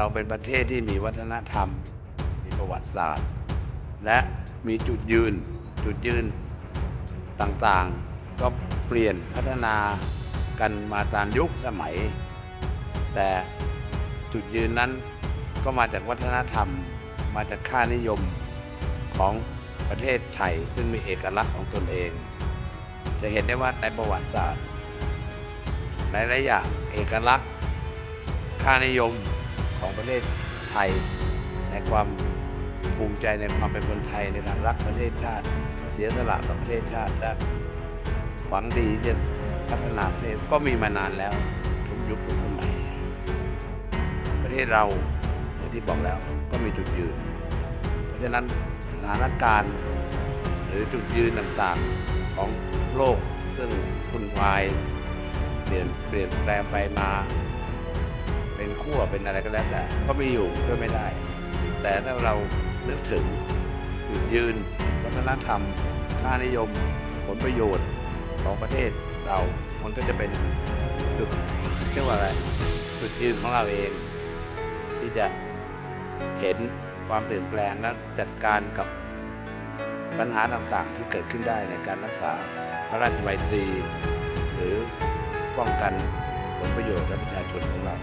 เราเป็นประเทศที่มีวัฒนธรรม มีประวัติศาสตร์ และมีจุดยืนจุดยืนต่างๆ ก็เปลี่ยนพัฒนากันมาตามยุคสมัย แต่จุดยืนนั้นก็มาจากวัฒนธรรม มาจากค่านิยมของประเทศไทยซึ่งมีเอกลักษณ์ของตนเอง จะเห็นได้ว่าในประวัติศาสตร์หลายๆอย่างเอกลักษณ์ ค่านิยม ของประเทศไทย ในความภูมิใจในความเป็นคนไทยในการรักประเทศชาติ เสียสละต่อประเทศชาติและหวังดีจะพัฒนาประเทศก็มีมานานแล้วทุกยุคทุกสมัยประเทศเราอย่างที่บอกแล้วก็มีจุดยืน เพราะฉะนั้นสถานการณ์หรือจุดยืนต่างๆของโลกซึ่งคุณวายเปลี่ยนเปลี่ยนแปลงไปมา เป็นขั้วเป็นอะไรก็แล้วแต่ก็มีอยู่ช่วยไม่ได้ แต่ถ้าเรานึกถึงจุดยืนวัฒนธรรม ค่านิยม ผลประโยชน์ของประเทศเรา มันก็จะเป็นจุดเรียกว่าอะไรจุดยืนของเราเอง ที่จะเห็นความเปลี่ยนแปลงและจัดการกับปัญหาต่างๆ ที่เกิดขึ้นได้ในการรักษาพระราชบัยตรี หรือป้องกันผลประโยชน์และประชาชนของเรา